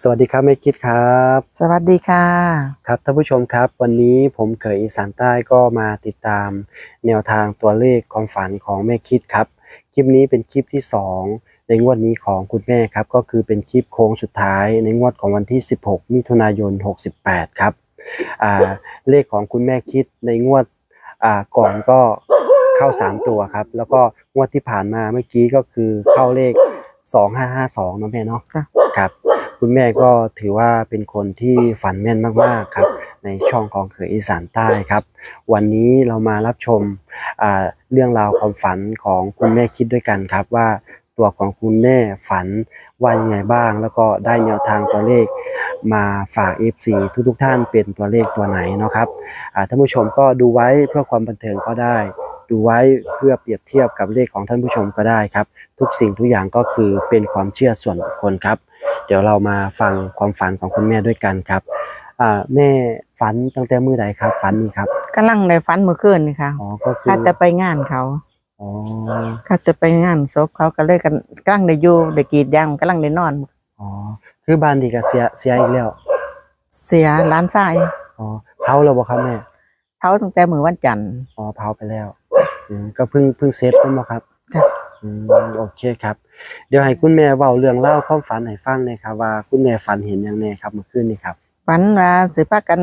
สวัสดีครับแม่คิดครับ สวัสดีค่ะ ครับท่านผู้ชมครับ วันนี้ผมเขยอีสานใต้ก็มาติดตาม แนวทางตัวเลขความฝันของแม่คิดครับ คลิปนี้เป็นคลิปที่ 2 ในงวดนี้ของคุณแม่ครับ ก็คือเป็นคลิปโค้งสุดท้าย ในงวดของวันที่ 16 มิถุนายน 68 ครับอ่าเลขของคุณแม่คิดในงวดอ่าก่อนก็เข้า 3 ตัวครับ แล้วก็งวดที่ผ่านมาเมื่อกี้ก็คือเข้าเลข 2552เนาะแม่เนาะค่ะครับ คุณแม่ก็ถือว่าเป็นคนที่ฝันแม่นมากๆครับ ในช่องของเขยอีสานใต้ครับ วันนี้เรามารับชมเรื่องราวความฝันของคุณแม่คิดด้วยกันครับ ว่าตัวของคุณแม่ฝันว่ายังไงบ้าง แล้วก็ได้แนวทางตัวเลขมาฝาก FC ทุกๆท่านเป็นตัวเลขตัวไหนเนาะครับท่านผู้ชมก็ดูไว้เพื่อความบันเทิงก็ได้ ดูไว้เพื่อเปรียบเทียบกับเลขของท่านผู้ชมก็ได้ครับ ทุกสิ่งทุกอย่างก็คือเป็นความเชื่อส่วนบุคคลครับ เดี๋ยวเรามาฟังความฝันของคุณแม่ด้วยกันครับอ่าแม่ฝันตั้งแต่มื้อใดครับฝันนี่ครับกำลังในฝันเมื่อคืนนี่ค่ะอ๋อก็คือข้าจะไปงานเขาอ๋อข้าจะไปงานศพเขาก็เลยกันกำลังได้อยู่ได้กรีดยางกำลังได้นอนอ๋อคือบ้านดีก็เสียเสียอีกแล้ว เสียร้านทรายอ๋อเผาแล้วบ่ครับแม่เขาตั้งแต่มือวันจันทร์อ๋อเผาไปแล้วอืมก็เพิ่งเพิ่งเซฟเป็นบ่ครับจ้ะ อืมโอเคครับ เดี๋ยวให้คุณแม่เว้าเรื่องเล่าวความฝันให้ฟังหน่อยครับ ว่าคุณแม่ฝันเห็นหยังแน่ครับเมื่อคืนนี้ครับ ฝันว่าสิพากัน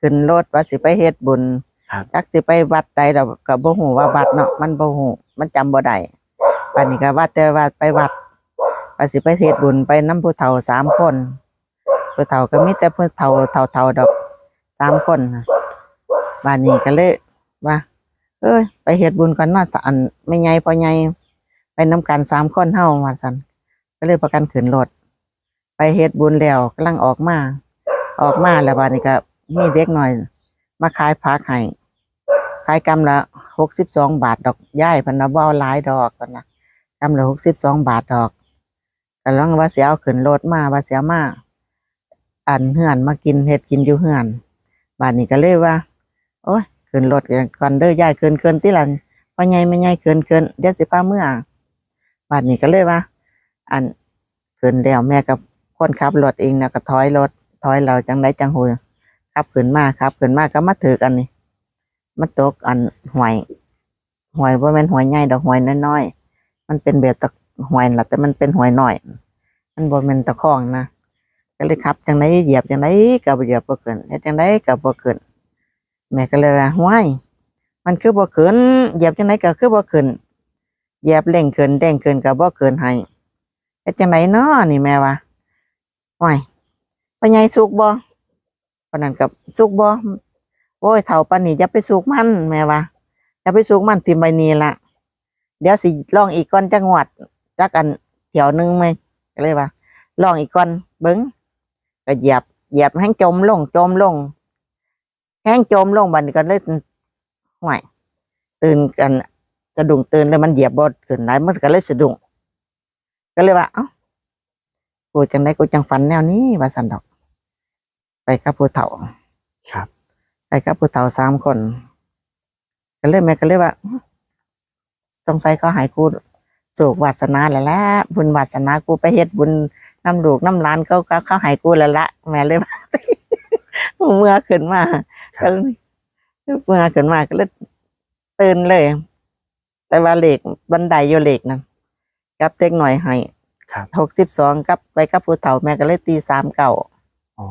ขึ้นรถว่าสิไปเฮ็ดบุญครับ จักสิไปวัดใดเราก็บ่ฮู้ว่าวัดเนาะมันบ่ฮู้มันจำบ่ได้ปันนี้ก็ว่าแต่ว่าไปวัดว่าสิไปเฮ็ดบุญไปนํผู้เฒ่าสามคนผู้เฒ่าก็มีแต่ผู้เฒ่าเฒ่าๆดอกสามคนน่ะบ้านนี้ก็เลยว่าเอ้ย ไปเฮ็ดบุญกันเนาะอันไม่ใหญ่พอใหญ่ไปนํกันสามคนเฮาว่าซั่นก็เลยประกันขึ้นรถไปเฮ็ดบุญแล้วกำลังออกมา ออกมาแล้วบานี้ก็มีเด็กหน่อย มาขายผักให้ขายกำละหกสิบสองบาทดอกย่ายพันนะบ่เอาหลายดอกกันนะกำละหกสิบสองบาทดอกกำลังว่าเสียเอาขึ้นรถมาว่าเสียมาอันเฮือนมากินเฮ็ดกินอยู่เฮือน บาดนี้ก็เลยว่า โอ้ย ขึ้นรถก่อนเด้อย่ายขึ้นขึ้นที่หลังพ่อใหญ่ไม่ใหญ่ขึ้นขึ้นเดี๋ยวสิป้าเมื่อบาดนี้ก็เลยว่า อันขึ้นแล้วแม่กับคนขับรถเองนะก็ถอยรถถอยเราจังไดจังหูขับขึ้นมาขับขึ้นมาก็มาถือกันนี่มาตกอันหวยหวยว่ามันหวยใหญ่ดอกหวยน้อยๆมันเป็นแบบตะหวยละแต่มันเป็นหวยน้อย มันบ่แม่นตะข้องนะก็เลยขับจังไดเหยียบจังไดก็บ่เหยียบบ่ขึ้นจังไดก็บ่ขึ้น แม่ก็เลยว่าห้วยมันคือบ่ขึ้นเหยียบจังไดก็คือบ่ขึ้นเหยียบเร่งขึ้นเร่งขึ้นก็บ่ขึ้นให้เฮ็ดจังไดเนาะนี่แม่ว่าห่วยพ่อใหญ่สุกบ่ปนันกับสุกบ่โอ้ยเฒ่าปนนี้อย่าไปสุกมันแม่ว่าอย่าไปสุกมันทิมไว้นี่ล่ะเดี๋ยวสิลองอีกก่อนจังหวัดจักอันเที่ยวนึงไหมก็เลยว่าลองอีกก่อนเบิ่งก็เหยียบเหยียบให้จมลงจมลง แห้งจมลงบัดนี้ก็เลยห่วยตื่นกันสะดุ้งตื่นแล้วมันเหยียบบ่ขึ้นหลายมันก็เลยสะดุ้งก็เลยว่าเอ้ากูจังได้กูจังฝันแนวนี้ว่าสันดอก ไปกับผู้เฒ่า ครับ ไปกับผู้เฒ่าสามคน ก็เลยแม่ก็เลยว่าสงสัยเขาใหายกูสูกวาสนาแล้วละบุญวาสนากูไปเฮ็ดบุญน้ำลูกน้ำหลานเขาเขาเขาใหายกูแล้วละแม่เลยว่าเมื่อขึ้นมา ก็เลยเมื่อขึ้นมาก็เลยตื่นเลย แต่ว่าเหล็กบันไดอยู่เหล็กนั่นกับเต็กหน่อยให้ครับหกสิบสองกับไปกับผู้เฒ่าแม่ก็เลยตีสามเก่าอ๋อ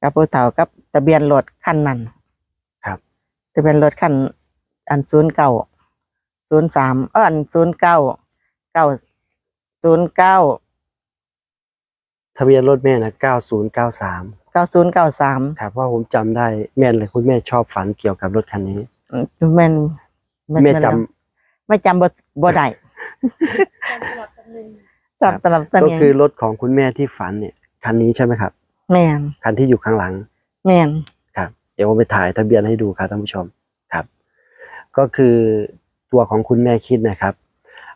กับผู้เฒ่ากับทะเบียนรถคันนั้นครับทะเบียนรถคันอันศูนย์เก่าศูนย์สามเอออันศูนย์เก้าเก้าศูนย์เก้าทะเบียนรถแม่นะ9093เก้า ศูนย์เก้าสามครับเพราะผมจำได้แม่นเลยคุณแม่ชอบฝันเกี่ยวกับรถคันนี้ แม่นแม่จำไม่จำบ่บ่ได้จำตลับตัก็นคือรถของคุณแม่ที่ฝันเนี่ยคันนี้ใช่ไหมครับ แม่นคันที่อยู่ข้างหลัง แม่นครับเดี๋ยวผมไปถ่ายทะเบียนให้ดูครับท่านผู้ชมครับ ก็คือตัวของคุณแม่คิดนะครับ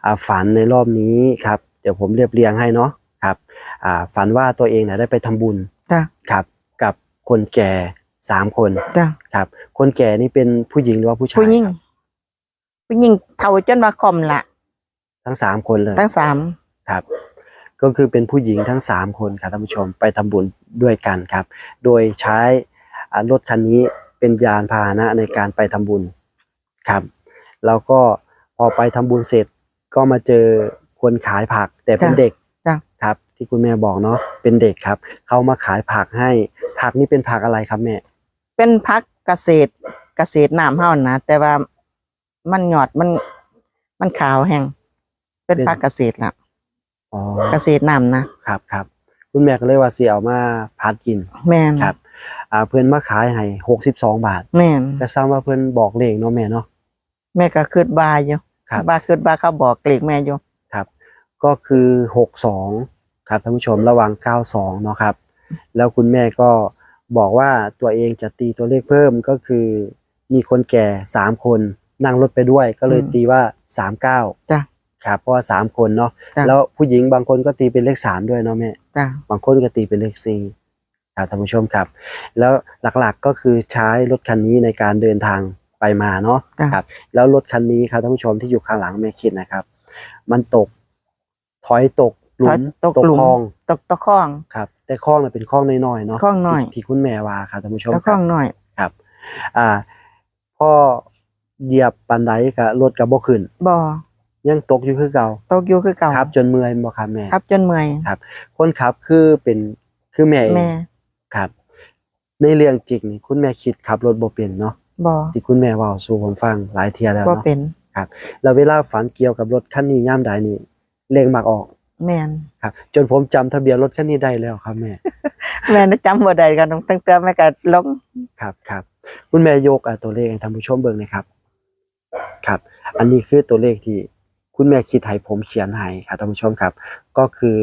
อ่าฝันในรอบนี้ครับ เดี๋ยวผมเรียบเรียงให้เนาะครับอ่าฝันว่าตัวเองเนี่ยได้ไปทำบุญ จ้ะครับ กับคนแก่สามคนจ้ะครับ คนแก่นี่เป็นผู้หญิงหรือว่าผู้ชายผู้หญิงครับผู้หญิงเฒ่าจนว่าคอมละทั้งสามคนเลย ทั้งสามครับ ก็คือเป็นผู้หญิงทั้ง3คนครับท่านผู้ชมไปทำบุญด้วยกันครับ โดยใช้อ่ารถคันนี้เป็นยานพาหนะในการไปทำบุญครับ แล้วก็พอไปทำบุญเสร็จก็มาเจอคนขายผักแต่เป็นจ้ะ เด็กจ้ะครับ ที่คุณแม่บอกเนาะเป็นเด็กครับเขามาขายผักให้ ผักนี่เป็นผักอะไรครับแม่ เป็นพักเกษตรเกษตรน้ำเฮานะแต่ว่ามันหยอดมันมันขาวแห้งเป็นเป็นพักเกษตรละอ๋อเกษตรน้ำนะครับครับ คุณแม่ก็เลยว่าสิเอามาพัดกิน แม่นครับอ่าเพื่อนมาขายให้หกสิบสองบาท แม่นก็ซ้ำว่าเพื่อนบอกเลขเนาะแม่เนาะแม่ก็คืดบาอยู่ครับบาคืดบาเขาบอกเกลีกแม่อยู่ครับ ก็คือหกสอง ครับท่านผู้ชมระหว่างเก้าสองเนาะครับ แล้วคุณแม่ก็บอกว่าตัวเองจะตีตัวเลขเพิ่มก็คือมีคนแก่สามคนนั่งรถไปด้วยก็เลยอืมตีว่าสามเก้าจ้ะ ครับเพราะว่าสามคนเนาะจ้ะ แล้วผู้หญิงบางคนก็ตีเป็นเลขสามด้วยเนาะแม่ จ้ะ บางคนก็ตีเป็นเลขสี่ครับท่านผู้ชมครับ แล้วหลักๆก็คือใช้รถคันนี้ในการเดินทางไปมาเนาะจ้ะ ครับ แล้วรถคันนี้ครับท่านผู้ชมที่อยู่ข้างหลังแม่คิดนะครับ มันตกถอยตก หลุถอยมตกหลุมคลองตกตะข้องครับ แต่คลองน่ะเป็นคลองน้อยๆเนาะคลองน้อยที่ที่คุณแม่ว่าครับท่านผู้ชมตะคข้รัอบงหน่อยครับ อ่าพ่อเหยียบปันไดกับรถกับบ่ขึ้นบ่ยังตกอยู่คือเก่า ตกอยู่คือเก่าครับจนเมื่อยบ่ครับแม่ครับจนเมื่อยคนขับคือเป็นคือแม่เองแม่ครับ ในเรื่องจริงนี่คุณแม่คิดขับรถบ่เป็นเนาะบ่ที่คุณแม่เว่าสู่ผมฟังหลายเทียแล้วบ่เนาะเป็นแล้วเวลาฝันเกี่ยวกับรถคันนี้ย่ามใดนี่เลขมักออก แม่นครับ จนผมจำทะเบียนรถคันนี้ได้แล้วครับแม่ แม่น่ะจำบ่ได้กันตั้งแต่แม่ก็ลงครับครับคุณแม่ยกอะตัวเลขให้ท่านผู้ชมเบิ่งหนะครับ ครับ อันนี้คือตัวเลขที่คุณแม่คิดให้ผมเขียนให้ครับท่านผู้ชมครับ ก็คือ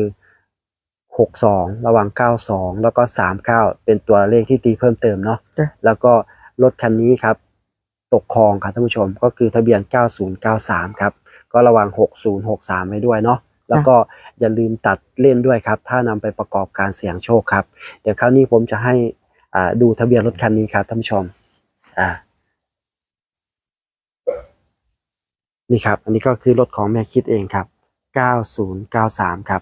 หกสองระหว่างเก้าสองแล้วก็สามเก้าเป็นตัวเลขที่ตีเพิ่มเติมเนาะจ้ะแล้วก็รถคันนี้ครับ ตกคลองครับท่านผู้ชม ก็คือทะเบียน9093ครับ ก็ระวัง6063ไว้ด้วยเนาะ แล้วก็อย่าลืมตัดเล่นด้วยครับ ถ้านำไปประกอบการเสี่ยงโชคครับ เดี๋ยวคราวนี้ผมจะให้ดูทะเบียนรถคันนี้ครับท่านผู้ชมอ่านี่ครับ อันนี้ก็คือรถของแม่คิดเองครับ 9093 ครับ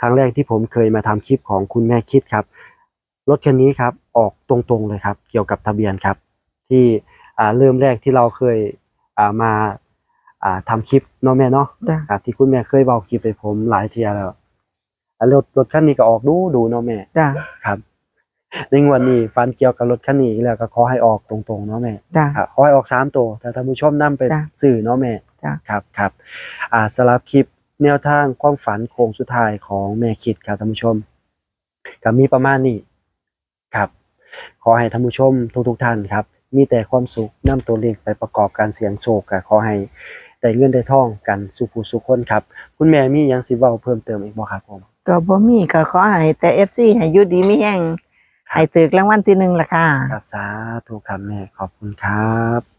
ครั้งแรกที่ผมเคยมาทำคลิปของคุณแม่คิดครับ รถคันนี้ครับ ออกตรงๆเลยครับ เกี่ยวกับทะเบียนครับ ที่เริ่มแรกที่เราเคยมา อ่าทำคลิปเนาะแม่เนาะจ้ะ ครับที่คุณแม่เคยบอกคลิปไปผมหลายเทียแล้วอ่ารถรถคันนี้ก็ออกดูดูเนาะแม่ จ้ะครับ ในงวดนี้ฟันเกี่ยวกับรถคันนี้อีกแล้วก็ขอให้ออกตรงๆเนาะแม่ จ้ะ ครับขอให้ออกสามตัวแต่ท่านผู้ชมนํไปจ้ะสื่อเนาะแม่จ้ะ ครับครับอ่าสำหรับคลิปแนวทางความฝันโค้งสุดท้ายของแม่คิดครับท่านผู้ชมก็มีประมาณนี้ครับ ขอให้ท่านผู้ชมทุกๆท่านครับ มีแต่ความสุขนำตัวเลขไปประกอบการเสี่ยงโชคก็ขอให้ ได้เงินได้ทองกันสุขสุขคนครับ คุณแม่มีหยังสิเว้าเพิ่มเติมอีกบ่ครับผมก็บ่มีก็ขอให้แต่ FC ให้อยู่ดีมีแฮงครับให้ถึกรางวัลที่หนึ่งล่ะค่ะ ครับสาธุครับแม่ขอบคุณครับ